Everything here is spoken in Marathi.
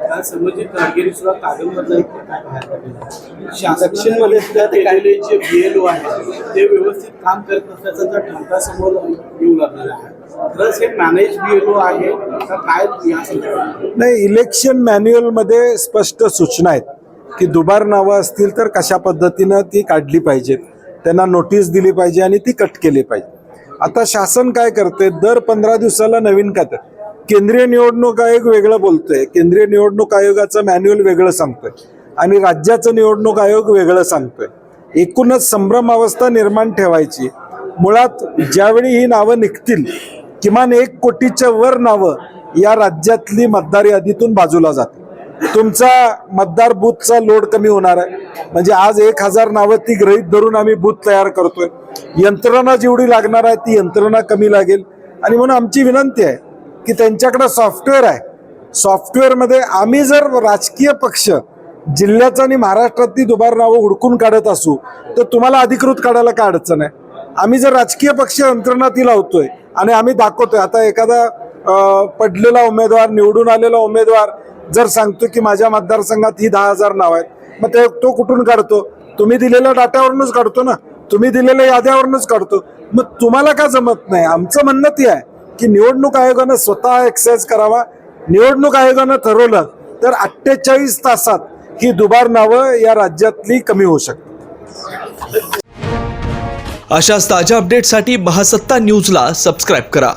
काल संबंधित कामगिरी सुद्धा कागदमधला एक काय बाहेर पडलेला शासनामध्ये सुद्धा ते काढले जे बी एल ओ आहेत ते व्यवस्थित काम करत नसल्याचा जर ठणका समोर येऊ लागलेला आहे. खरंच हे मॅनेज बी एल ओ आहे का काय या संदर्भात नाही इलेक्शन मॅन्युअलमध्ये स्पष्ट सूचना आहेत की दुबार नावं असतील तर कशा पद्धतीनं ती काढली पाहिजेत. त्यांना नोटीस दिली पाहिजे आणि ती कट केली पाहिजे. आता शासन काय करते दर पंधरा दिवसाला नवीन खातं केंद्रीय निवडणूक आयोग वेगळं बोलतोय. केंद्रीय निवडणूक आयोगाचं मॅन्युअल वेगळं सांगतोय. आणि राज्याचं निवडणूक आयोग वेगळं सांगतोय. एकूणच संभ्रम अवस्था निर्माण ठेवायची. मुळात ज्यावेळी ही नावं निघतील किमान एक कोटीच्या वर नावं या राज्यातली मतदार यादीतून बाजूला जाते तुमचा मतदार बूथचा लोड कमी होणार आहे. म्हणजे आज एक हजार नावं ती गृहीत धरून आम्ही बूथ तयार करतोय. यंत्रणा जेवढी लागणार आहे ती यंत्रणा कमी लागेल. आणि म्हणून आमची विनंती आहे की त्यांच्याकडं सॉफ्टवेअर आहे. सॉफ्टवेअरमध्ये आम्ही जर राजकीय पक्ष जिल्ह्याचं आणि महाराष्ट्रातली दुबार नावं हुडकून काढत असू तर तुम्हाला अधिकृत काढायला काय अडचण आहे? आम्ही जर राजकीय पक्ष यंत्रणा ती लावतोय आणि आम्ही दाखवतोय आता एखादा पडलेला उमेदवार निवडून आलेला उमेदवार जर सांगतो की माझ्या मतदारसंघात ही दहा हजार नाव आहेत मग ते तो कुठून काढतो? तुम्ही दिलेल्या डाट्यावरूनच काढतो ना? तुम्ही दिलेल्या याद्यावरूनच काढतो? मग तुम्हाला का जमत नाही? आमचं म्हणणं ती आहे. की निवडणूक आयोगानं स्वतः एक्सरसाइज करावा. निवडणूक आयोगानं ठरवलं तर अठ्ठेचाळीस तासात ही दुबार नावं या राज्यातली कमी होऊ शकतात. अशाच ताज्या अपडेटसाठी महासत्ता न्यूजला सबस्क्राईब करा.